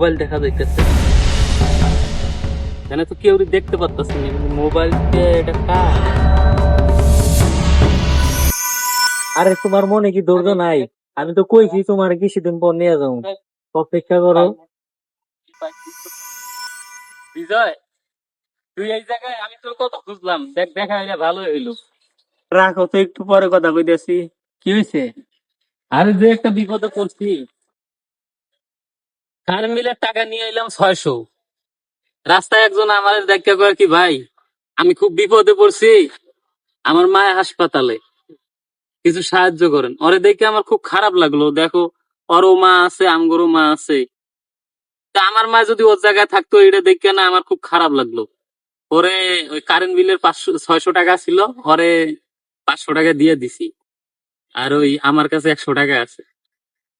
Mobile দেখা যাইতেছে। এখানে তো কেউ দেখতে পারতেছি না মোবাইল এটা কার? আরে তোমার মনে কি ধৈর্য নাই? আমি তো কইছি তোমার কিছুদিন পর নিয়ে যাব। অপেক্ষা করো। বিজয় তুই এই জায়গায় আমি তোর কত খুঁজলাম দেখ দেখা হইলে ভালো হইল। রাখো তো একটু পরে কথা কইতেছি। কি হয়েছে আরে যে একটা বিপদে পড়ছি। কার মিলের টাকা নিয়ে এলাম ছয়শো। রাস্তায় একজন আমার দেখা করে কি, ভাই, আমি খুব বিপদে পড়ছি, আমার মায়ের হাসপাতালে কিছু সাহায্য করেন। ওরে দেখে আমার খুব খারাপ লাগল। দেখো, ওরও মা আছে, আমগরও মা আছে। তা আমার মা যদি ওর জায়গায় থাকতো এটা দেখে না আমার খুব খারাপ লাগল। ওরে, ওই কারেন্ট বিলের পাঁচশো, ছয়শো টাকা ছিল, ওরে পাঁচশো টাকা দিয়ে দিছি। আর ওই আমার কাছে একশো টাকা আছে।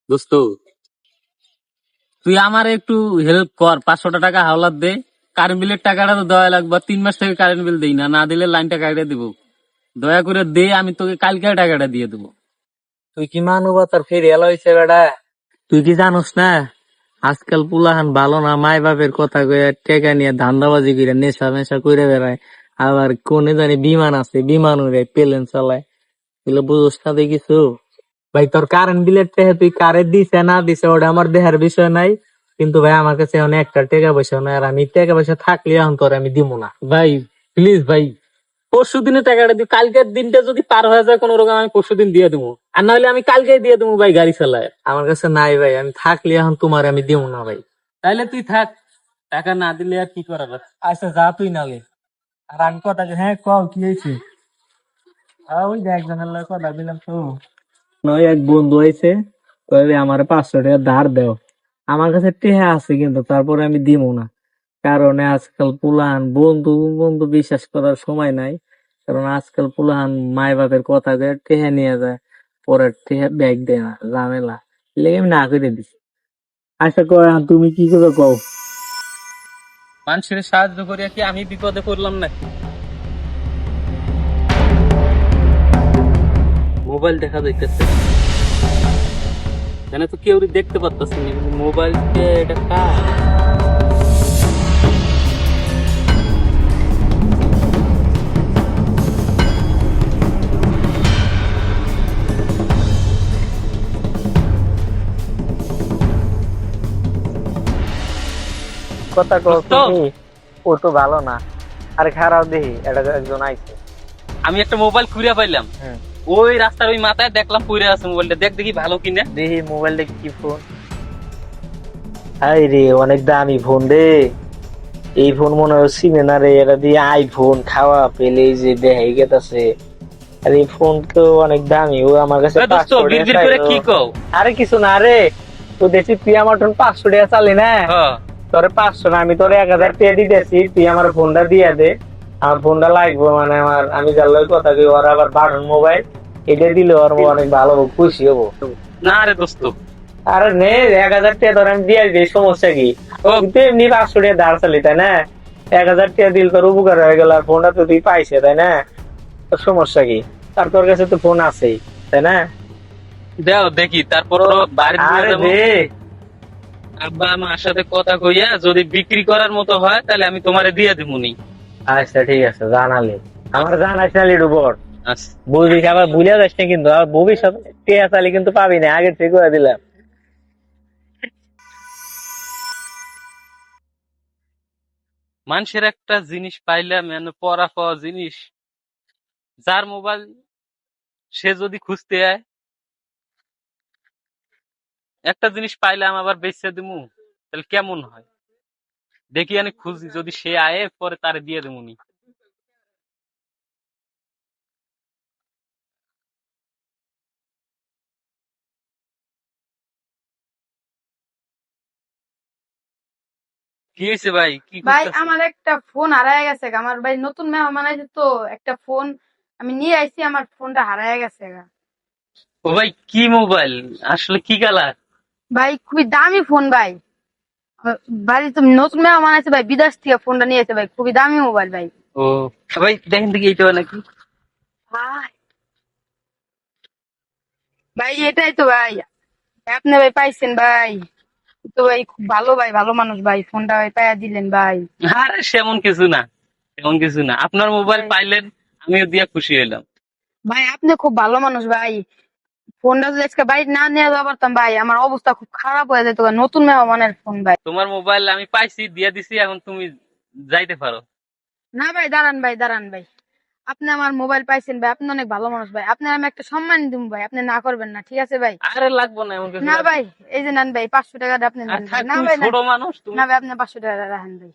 দোস্ত তুই আমার একটু হেল্প কর পাঁচশো টাকা হাওলাত দে। কারেন্ট বিলের টাকাটা তো দেওয়া লাগবে তিন মাস থেকে কারেন্ট বিল দিই না না দিলে লাইনটা কাটে দিব। দয়া করে দে আমি তোকে কালকে টাকাটা দিয়ে দেবো। তুই কি মানবতার ফের এলো হয়েছে বেটা? তুই কি জানোস না? আজকাল পুলাহান ভালো না মাই বাপের কথা কয়ে টেকা নিয়ে ধান্দাবাজি করে নেশা মেশা করে বেড়ায়। আবার কোনে জানি বিমান আছে বিমান উড়ে প্লেন চালায়। এগুলো বুঝোস না দেখিস ভাই তোর কারেন্ট বিলের টেহে তুই কারে দিছে না দিছে ওটা আমার দেহার বিষয় নাই। কিন্তু ভাই আমার কাছে এখন একটা টাকা পয়সা নাই আর আমি টাকা পয়সা থাকলে এখন তোর আমি দিব না। ভাই প্লিজ ভাই পরশু দিনে টাকাটা দিই কালকের দিনটা যদি পার হয়ে যায় কোনো রকম আমি পরশু দিন দিয়ে দেবো আর নাহলে আমি কালকে দিয়ে দেবো ভাই গাড়ি চালায়। আমার কাছে নাই ভাই আমি থাকলে এখন তোমার আমি দিব না ভাই। তাইলে তুই থাক টাকা না দিলে আর কি করার আছে? আচ্ছা যা তুই নালে। আর আমি কথা হ্যাঁ কও কি হয়েছে? ওই যে একজনের কথা দিলাম তো। নয়, এক বন্ধু হয়েছে কইবে আমার পাঁচশো টাকা ধার দেও। আমার কাছে টেহা আছে কিন্তু তারপরে আমি দিব না। কারণ আজকাল পুলাহান বন্ধু বন্ধু বিশ্বাস করার সময় নাই। কারণ আজকাল পুলাহান মাই বাপের কথা কয়ে টেহা নিয়ে যায়, পরে টেহা ব্যাগ দেয় না, ঝামেলা। লেগে আমি না করে দিছি। আচ্ছা কয় তুমি কি করে কও? মানুষের সাহায্য করিয়া কি আমি বিপদে পড়লাম নাকি? মোবাইল দেখা যাইতেছে। এখানে তো কেউ দেখতে পারতেছি না মোবাইল এটা কার? কথা ও তো ভালো না। আরে খারাপ দেখি এটা একজন আইছে। আমি একটা মোবাইল খুঁড়ে পাইলাম। হুম। ওই রাস্তার ওই মাথায় দেখলাম পড়ে আছে মোবাইলটা। দেখ দেখি ভালো কিনা। দেখি মোবাইলটা কি ফোন। হাই রে অনেক দামি ফোন রে। এই ফোন মনে হয় চিনে না রে এটা দিয়ে আইফোন খাওয়া পেলে যে দেখাই গেতাছে। আর এই ফোন তো অনেক দামি ও আমার কাছে এ দোস্ত 500 বিড়বিড় টাকা করে কি কও? আরে কিছু না রে তো দেখছি তুই আমার টোন পাঁচশো টাকা চালি না। হ্যাঁ। তোরে পাঁচশো না আমি তোরে এক হাজার টাকা দিতেছি তুই আমার ফোনটা দিয়ে দে। আমার ফোনটা লাগবে মানে আমার আমি যার লগে কথা কই ওর আবার বাটন মোবাইল এটা দিলে ওর অনেক ভালো হব, খুশি হব। না রে দোস্ত। আরে নে এক হাজার টাকা ধরে আমি দিয়ে দিই সমস্যা কি? তুই তো এমনি পাঁচশো টাকা ধার চালি তাই না? এক হাজার টাকা দিল তোর উপকার হয়ে গেল আর ফোনটা তো তুই পাইছে তাই না? তোর সমস্যা কি? আর তোর কাছে তো ফোন আছেই তাই না? দেও দেখি তারপর আব্বা আমার সাথে কথা কইয়া যদি বিক্রি করার মতো হয় তাহলে আমি তোমারে দিয়ে দিবনি আচ্ছা ঠিক আছে জানালে। আমার জানাইস না লিডু আচ্ছা বুঝিস আবার ভুলে যাস না কিন্তু আর ভবিষ্যৎ টেয়া চালি কিন্তু পাবি না আগে ঠিক করে দিলাম। মানুষের একটা জিনিস পাইলাম মানে পড়া পাওয়া জিনিস যার মোবাইল সে যদি খুঁজতে হয় একটা জিনিস পাইলাম আবার বেচে দিমু তাহলে কেমন হয়? দেখি আমি খুঁজি যদি সে আয়ে পরে তারে দিয়ে দেবুনি কি হয়েছে ভাই? কি ভাই আমার একটা ফোন হারায় গেছে। আমার ভাই নতুন মেহমান আছে তো একটা ফোন আমি নিয়ে আইছি আমার ফোনটা হারায় গেছে গা। ও ভাই কি মোবাইল? আসলে কি কালার? ভাই খুবই দামি ফোন ভাই। বাড়ি তো নতুন মেহমান আছে ভাই বিদেশ থেকে ফোনটা নিয়ে ভাই খুবই দামি মোবাইল ভাই। ও ভাই দেখেন দেখি এইটা নাকি? ভাই। ভাই এটাই তো ভাই। আপনি ভাই পাইছেন ভাই। তো ভাই খুব ভালো ভাই ভালো মানুষ ভাই ফোনটা ভাই পাইয়া দিলেন ভাই। আরে সেমন কিছু না সেমন কিছু না। আপনার মোবাইল পাইলেন আমিও দিয়া খুশি হইলাম। ভাই আপনি খুব ভালো মানুষ ভাই। ফোনটা যদি আজকে বাড়ি না নিয়ে যাওয়া পারতাম ভাই আমার অবস্থা খুব খারাপ হয়ে যেত। নতুন মেহমানের ফোন ভাই। তোমার মোবাইল আমি পাইছি দিয়া দিছি এখন তুমি যাইতে পারো। না ভাই দাঁড়ান ভাই দাঁড়ান ভাই। আপনি আমার মোবাইল পাইছেন ভাই আপনি অনেক ভালো মানুষ ভাই। আপনার আমি একটা সম্মান দিব ভাই আপনি না করবেন না ঠিক আছে ভাই? আরে লাগবো না এমন কিছু না ভাই এই যে নেন ভাই পাঁচশো টাকাটা আপনি নেন না ভাই ছোট মানুষ তুমি না ভাই আপনি পাঁচশো টাকা রাখেন ভাই।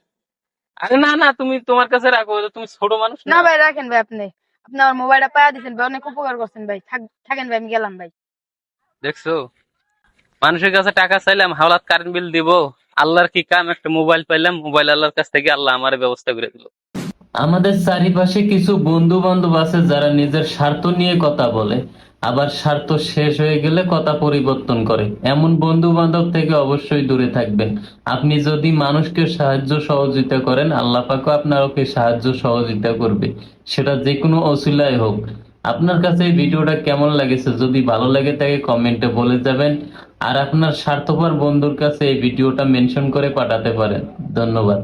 আরে না না তুমি তোমার কাছে রাখো তুমি ছোট মানুষ না ভাই রাখেন ভাই আপনি। আপনি আমার মোবাইলটা পাইয়া দিয়েছেন ভাই, অনেক উপকার করছেন ভাই। থাক- থাকেন ভাই, আমি গেলাম ভাই। দেখছ? মানুষের কাছে টাকা চাইলাম, হাওলাত কারেন্ট বিল দিব। আল্লাহর কি কাম? একটা মোবাইল পাইলাম, মোবাইল আল্লাহর কাছ থেকে আল্লাহ আমার ব্যবস্থা করে দিল। আমাদের চারিপাশে কিছু বন্ধু বান্ধব আছে যারা নিজের স্বার্থ নিয়ে কথা বলে, আবার স্বার্থ শেষ হয়ে গেলে কথা পরিবর্তন করে। এমন বন্ধু বান্ধব থেকে অবশ্যই দূরে থাকবেন। আপনি যদি মানুষকে সাহায্য সহযোগিতা করেন, আল্লাহ পাকও আপনাকে সাহায্য সহযোগিতা করবে। সেটা যে কোনো অসিলায় হোক। আপনার কাছে এই ভিডিওটা কেমন লাগেছে? যদি ভালো লাগে তাকে কমেন্টে বলে যাবেন। আর আপনার স্বার্থপর বন্ধুর কাছে এই ভিডিওটা মেনশন করে পাঠাতে পারেন। ধন্যবাদ।